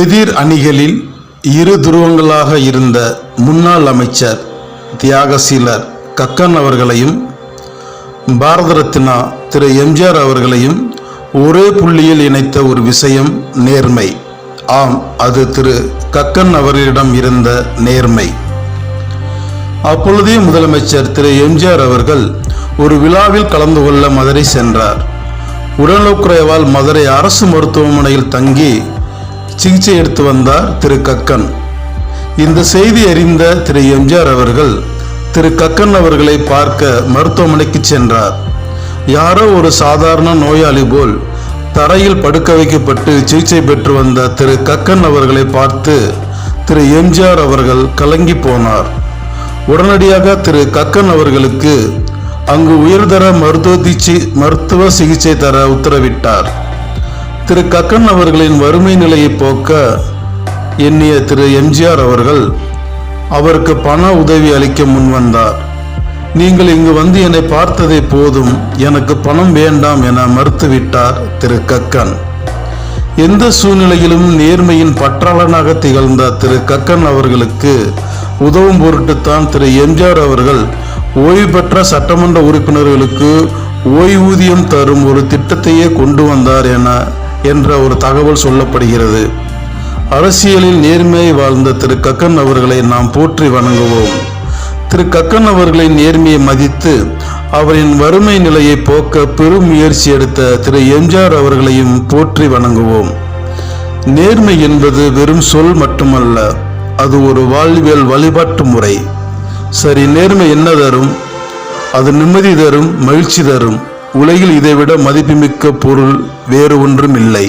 எதிர் அணிகளில் இரு துருவங்களாக இருந்த முன்னாள் அமைச்சர் தியாகசீலர் கக்கன் அவர்களையும் பாரத ரத்னா திரு எம்ஜிஆர் அவர்களையும் ஒரே புள்ளியில் இணைத்த ஒரு விஷயம் நேர்மை. ஆம் அது திரு கக்கன் அவர்களிடம் இருந்த நேர்மை. அப்பொழுதே முதலமைச்சர் திரு எம்ஜிஆர் அவர்கள் ஒரு விழாவில் கலந்து கொள்ள மதுரை சென்றார். உடல்நலக்குறைவால் மதுரை அரசு மருத்துவமனையில் தங்கி சிகிச்சை எடுத்து வந்தார் திரு கக்கன். இந்த செய்தி அறிந்த திரு எம்ஜிஆர் அவர்கள் திரு கக்கன் அவர்களை பார்க்க மருத்துவமனைக்கு சென்றார். யாரோ ஒரு சாதாரண நோயாளி போல் தரையில் படுக்க வைக்கப்பட்டு சிகிச்சை பெற்று வந்த திரு கக்கன் அவர்களை பார்த்து திரு எம்ஜிஆர் அவர்கள் கலங்கி போனார். உடனடியாக திரு கக்கன் அவர்களுக்கு அங்கு உயர்தர மருத்துவ மருத்துவ சிகிச்சை தர உத்தரவிட்டார். திரு கக்கன் அவர்களின் வறுமை நிலையை போக்க எண்ணிய திரு எம்ஜிஆர் அவர்கள் அவருக்கு பண உதவி அளிக்க முன்வந்தார் நீங்கள் இங்கு வந்து என்னை பார்த்ததே போதும் எனக்கு பணம் வேண்டாம் என மறுத்துவிட்டார் திரு கக்கன். எந்த சூழ்நிலையிலும் நேர்மையின் பற்றாளனாக திகழ்ந்த திரு கக்கன் அவர்களுக்கு உதவும் பொருட்டுத்தான் திரு எம்ஜிஆர் அவர்கள் ஓய்வு பெற்ற சட்டமன்ற உறுப்பினர்களுக்கு ஓய்வூதியம் தரும் ஒரு திட்டத்தையே கொண்டு வந்தார் என என்ற ஒரு தகவல் சொல்லப்படுகிறது. அரசியலில் நேர்மையை வாழ்ந்த திரு. கக்கன் அவர்களை நாம் போற்றி வணங்குவோம். திரு. கக்கன் அவர்களின் நேர்மையை மதித்து அவரின் வறுமை நிலையை போக்க பெரும் முயற்சி எடுத்த திரு. எம்ஜிஆர் அவர்களையும் போற்றி வணங்குவோம். நேர்மை என்பது வெறும் சொல் மட்டுமல்ல அது ஒரு வாழ்வியல் வழிபாட்டு முறை. சரி நேர்மை என்ன தரும்? அது நிம்மதி தரும் மகிழ்ச்சி தரும். உலகில் இதைவிட மதிப்புமிக்க பொருள் வேறு ஒன்றும் இல்லை